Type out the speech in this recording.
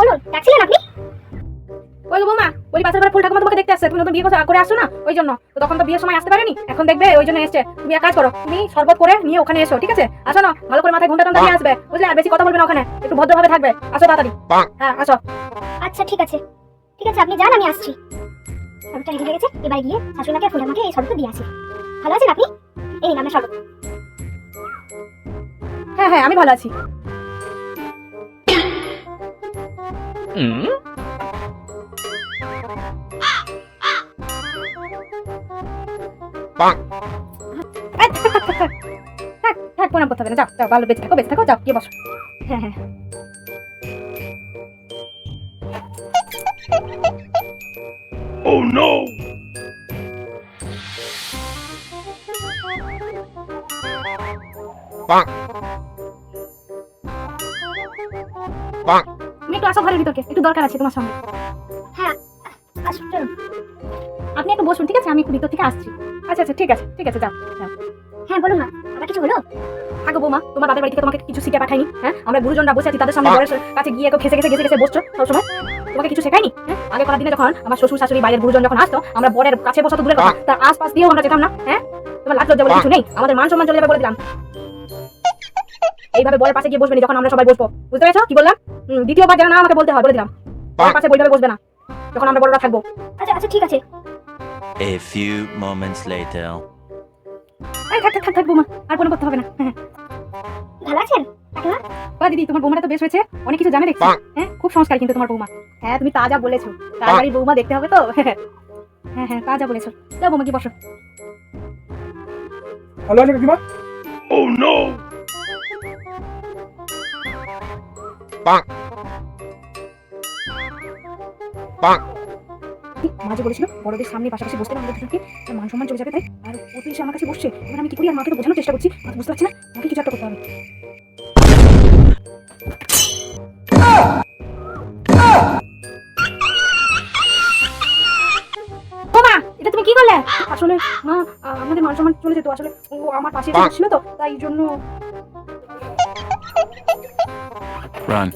বলুন ডাকছিলেন আপনি? ওই গো বৌমা ওই পাশের বাড়ির ফুল ঠাকুমা তোমাকে দেখতে আসছে। তুমি নতুন বিয়ে করে- করে আসছো না? ওই জন্য। তো তখন তো বিয়ের সময় আসতে পারেনি? এখন দেখবে ওই জন্য এসছে। তুমি এক কাজ করো তুমি শরবত করে নিয়ে ওখানে এসো ঠিক আছে? আসো না ভালো করে মাথায় ঘুমটা টন্টা নিয়ে আসবে। বুঝলে? আর বেশি কথা বলবে না ওখানে। একটু ভদ্রভাবে থাকবে। আসো তাড়াতাড়ি। হ্যাঁ আসো। আচ্ছা ঠিক আছে। ঠিক আছে আপনি যান আমি আসছি। শরবতটা রেডি হয়ে গেছে। এবার গিয়ে শাশুড়িমাকে ফুলমাকে এই শরবতটা দিয়ে আসি। ভালো আছেন আপনি? এই নিন আপনার শরবত। হ্যাঁ হ্যাঁ আমি ভালো আছি। এই, থাক, থাক, থাক, থাক। থাক, থাক, প্রণাম করতে হবে না যাও যাও ভালো বেঁচে থাকো বেঁচে থাকো যাও গিয়ে বসো হ্যাঁ হ্যাঁ Oh no! তুমি একটু আসো ঘরের ভিতরকে একটু দরকার আছে তোমার সঙ্গে। হ্যাঁ আপনি একটু বসুন ঠিক আছে? আমি একটু ভিতর থেকে আসছি। আচ্ছা আচ্ছা ঠিক আছে ঠিক আছে যাও যাও। হ্যাঁ বলুন না আবার কিছু হলো? থাকো বৌমা তোমার বাপের বাড়ি থেকে তোমাকে কিছু শিখে পাঠাইনি হ্যাঁ? আমরা গুরুজনরা বসে আছি তাদের সামনে বয়স কাছে গিয়ে খেসে ঘেসে ঘেসে গেছে বসছো সবসময়? তোমাকে কিছু শেখায়নি? হ্যাঁ? আগে করার দিনে যখন আমার শ্বশুর শাশুড়ি বাইরের গুরুজন যখন আসতো আমরা বরের কাছে বসা তো দূরের কথা তার আশপাশ দিয়েও আমরা যেতাম না হ্যাঁ? তোমার লাজ লজ্জা বলে কিছু নেই আমাদের মান সম্মান চলে যাবে বলে দিলাম। এইভাবে বরের পাশে গিয়ে বসবে না যখন আমরা সবাই বসবো। বুঝতে পেরেছ? কি বললাম? দ্বিতীয়বার যেন না আমাকে বলতে হয় বলে দিলাম। বরের পাশে বইভাবে বসবে না। যখন আমরা বড়রা থাকব। আচ্ছা আচ্ছা ঠিক আছে। A few moments later. এই থাক থাক থাক থাক বৌমা আর কোনো করতে হবে না। হ্যাঁ ভালো আছেন? বা দিদি তোমার বৌমাটা তো বেশ হয়েছে। অনেক কিছু জানে দেখছি। হ্যাঁ খুব সংস্কার কিন্তু তোমার বৌমা। হ্যাঁ তুমি তাজা বলেছ। তাড়াতাড়ি বৌমা দেখতে হবে তো? হ্যাঁ হ্যাঁ। তাজা বলেছ। যাও বৌমা কি বসো। ভালো আছে কাকিমা Oh no! মা যে বলেছিল বড়দের সামনে পাশাপাশি বসতে না আমাদের দুজনকে মান সম্মান চলে যাবে তাই? আর ও তো এসে আমার কাছে বসছে এবার আমি কি করি আর মাকে তো বোঝানোর চেষ্টা করছি মা বুঝতে পারছি না আমাকে কিছু একটা করতে হবে। এটা তুমি কি করলে? আসলে মা আমাদের মান সম্মান চলে যেত আসলে ও আমার পাশে এসে বসছিল তো তাই জন্য Run.